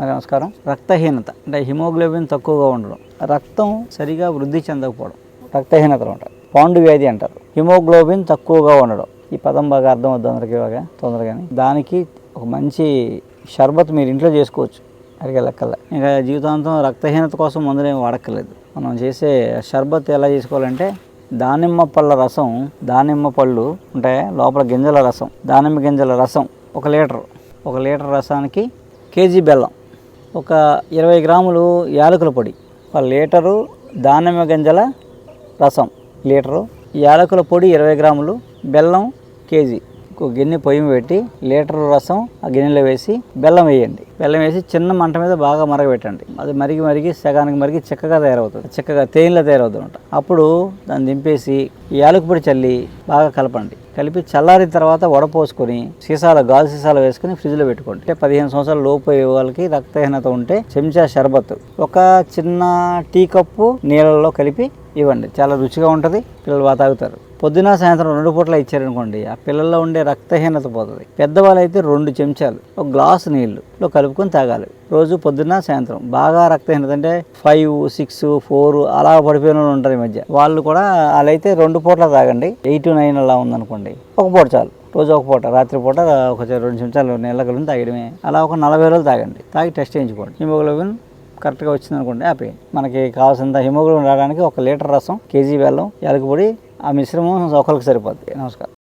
నమస్కారం. రక్తహీనత అంటే హిమోగ్లోబిన్ తక్కువగా ఉండడం. రక్తం సరిగా వృద్ధి చెందకపోవడం. రక్తహీనత ఉంటారు పాండు వ్యాధి అంటారు. హిమోగ్లోబిన్ తక్కువగా ఉండడం. ఈ పదం బాగా అర్థం అవుతుంది అందరికీ బాగా తొందరగానే. దానికి ఒక మంచి షర్బత్ మీరు ఇంట్లో చేసుకోవచ్చు. అడిగే లెక్కల. ఇంకా జీవితాంతం రక్తహీనత కోసం మందులేం వాడక్కర్లేదు. మనం చేసే షర్బత్ ఎలా చేసుకోవాలంటే దానిమ్మ పళ్ళ రసం దానిమ్మ పళ్ళు ఉంటాయి? లోపల గింజల రసం దానిమ్మ గింజల రసం ఒక లీటర్. ఒక లీటర్ రసానికి కేజీ బెల్లం. ఒక ఇరవై గ్రాములు యాలకుల పొడి ఒక లీటరు దానిమ్మ గింజల రసం లీటరు యాలకుల పొడి ఇరవై గ్రాములు బెల్లం కేజీ ఒక గిన్నె పొయ్యి పెట్టి లీటర్ రసం ఆ గిన్నెలో వేసి బెల్లం వేయండి. బెల్లం వేసి చిన్న మంట మీద బాగా మరగబెట్టండి. అది మరిగి మరిగి సగానికి మరిగి చిక్కగా తయారవుతుంది. చిక్కగా తేనెలో తయారవుతుంది అప్పుడు దాన్ని దింపేసి యాలకు పొడి చల్లి బాగా కలపండి. కలిపి చల్లారిన తర్వాత వడపోసుకొని సీసాలు గాజు సీసాలు వేసుకొని ఫ్రిడ్జ్లో పెట్టుకోండి. అంటే పదిహేను సంవత్సరాలు లోపు వాళ్ళకి రక్తహీనత ఉంటే చెంచా షర్బత్. ఒక చిన్న టీ కప్పు నీళ్ళల్లో కలిపి ఇవ్వండి. చాలా రుచిగా ఉంటుంది పిల్లలు బాగా తాగుతారు పొద్దున సాయంత్రం రెండు పూటలు ఇచ్చారనుకోండి ఆ పిల్లల్లో ఉండే రక్తహీనత పోతుంది. పెద్దవాళ్ళు అయితే రెండు చెంచాలు ఒక గ్లాసు నీళ్ళులో కలుపుకొని తాగాలి. రోజు పొద్దున్న సాయంత్రం బాగా రక్తహీనత అంటే ఫైవ్ సిక్స్ ఫోర్ అలా పడిపోయిన వాళ్ళు ఉంటారు ఈ మధ్య. వాళ్ళు కూడా అలా అయితే రెండు పూటలా తాగండి. ఎయిట్ నైన్ అలా ఉందనుకోండి ఒక పూట చాలు. రోజు ఒక పూట రాత్రి పూట ఒక రెండు చెంచాలు నీళ్ళ కలిపి తాగడమే. అలా ఒక నలభై రోజులు తాగండి. తాగి టెస్ట్ చేయించుకోండి. హిమోగ్లోబిన్ కరెక్ట్గా వచ్చింది అనుకోండి ఆపేయండి మనకి కావాల్సినంత హిమోగ్లోబిన్ రావడానికి ఒక లీటర్ రసం కేజీ బెల్లం యాలకుపొడి ఆ మిశ్రమం ఒకరికి సరిపోద్ది. నమస్కారం.